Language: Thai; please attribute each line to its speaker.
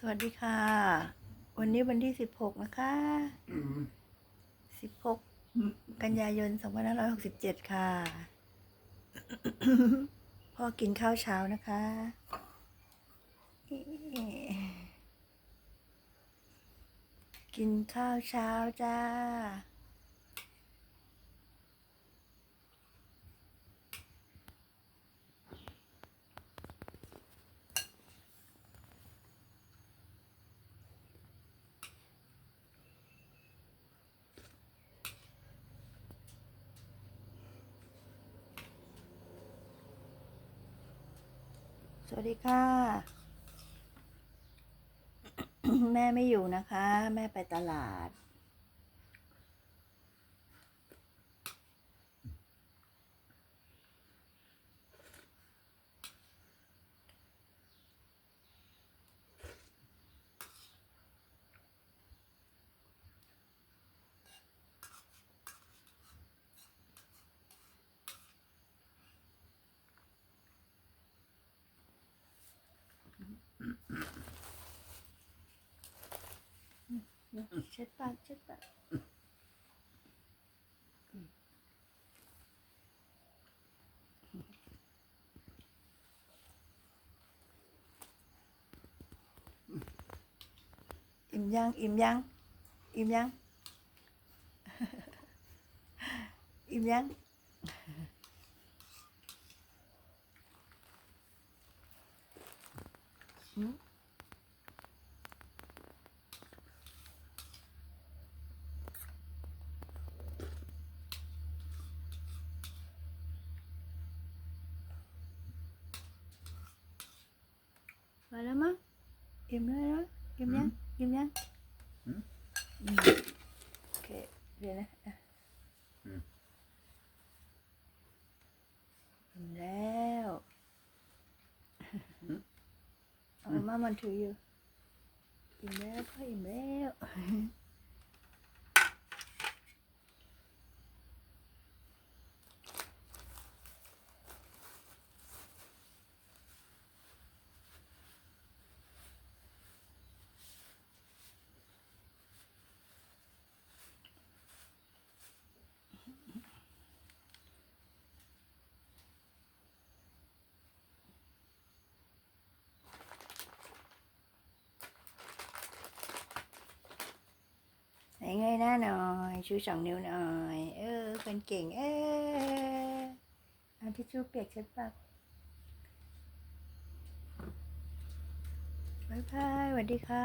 Speaker 1: สวัสดีค่ะ วันนี้วันที่สิบหกนะคะสิบหกกันยายนสองพันห้าร้อยหกสิบเจ็ดค่ะ พ่อกินข้าวเช้านะคะ กินข้าวเช้าจ้า สวัสดีค่ะ แม่ไม่อยู่นะคะ แม่ไปตลาด เช็ดปากเช็ดปากอิ่ อิ่มยังอิ่มยังอิ่มยังอืมมาแล้วมั้งอิ่มแล้วนะอิ่มยังอิ่มยัง
Speaker 2: อืม
Speaker 1: อืมโอเคเดี๋ยวนะอะ
Speaker 2: อืม
Speaker 1: อิ่มแล้วเอามามันถืออยู่อิ่มแล้วพ่ออิ่มแล้ว ไหนไงหน้าหน่อย ชูสองนิ้วหน่อย เออ คนเก่ง เออเอาทิชชู่เปียกเช็ดปากบายบายสวัสดีค่ะ